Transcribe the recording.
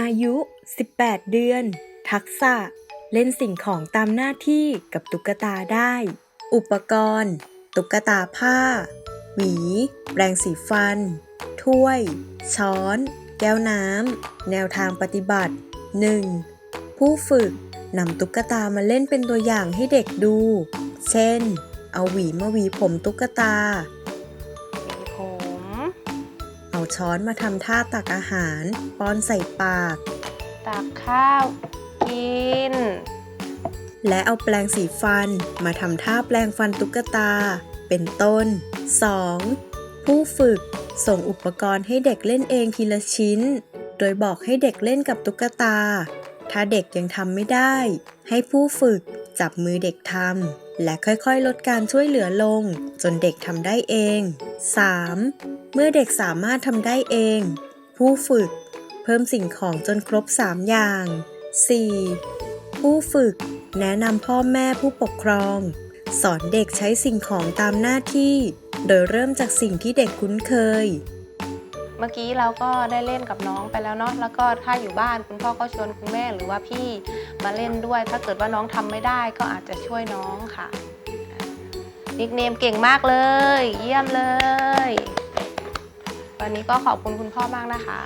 อายุ 18 เดือน ทักษะ เล่นสิ่งของตามหน้าที่กับตุ๊กตาได้ อุปกรณ์ ตุ๊กตาผ้า หวี แปรงสีฟัน ถ้วย ช้อน แก้วน้ำ แนวทางปฏิบัติ 1. ผู้ฝึกนำตุ๊กตามาเล่นเป็นตัวอย่างให้เด็กดู เช่น เอาหวีมาหวีผมตุ๊กตามีผมเอา ช้อนมาทำท่าตักอาหาร ป้อนใส่ปาก ตักข้าว กิน และเอาแปรงสีฟันมาทำท่าแปรงฟันตุ๊กตา เป็นต้น 2. ผู้ฝึกส่งอุปกรณ์ให้เด็กเล่นเองทีละชิ้น โดยบอกให้เด็กเล่นกับตุ๊กตา ถ้าเด็กยังทำไม่ได้ ให้ผู้ฝึกจับมือเด็กทำและค่อยๆ ลดการช่วยเหลือลง จนเด็กทำได้เอง 3. เมื่อเด็กสามารถทำได้เอง ผู้ฝึก เพิ่มสิ่งของจนครบ 3 อย่าง 4. ผู้ฝึก แนะนำพ่อแม่ผู้ปกครอง สอนเด็กใช้สิ่งของตามหน้าที่ โดยเริ่มจากสิ่งที่เด็กคุ้นเคย เมื่อกี้เราก็ได้เล่นกับน้องไปแล้วเนาะแล้วก็ถ้าอยู่บ้านคุณพ่อก็ชวนคุณแม่หรือว่าพี่มาเล่นด้วย ถ้าเกิดว่าน้องทำไม่ได้ก็อาจจะช่วยน้องค่ะนิกเนมเก่งมากเลย เยี่ยมเลย วันนี้ก็ขอบคุณคุณพ่อมากนะคะ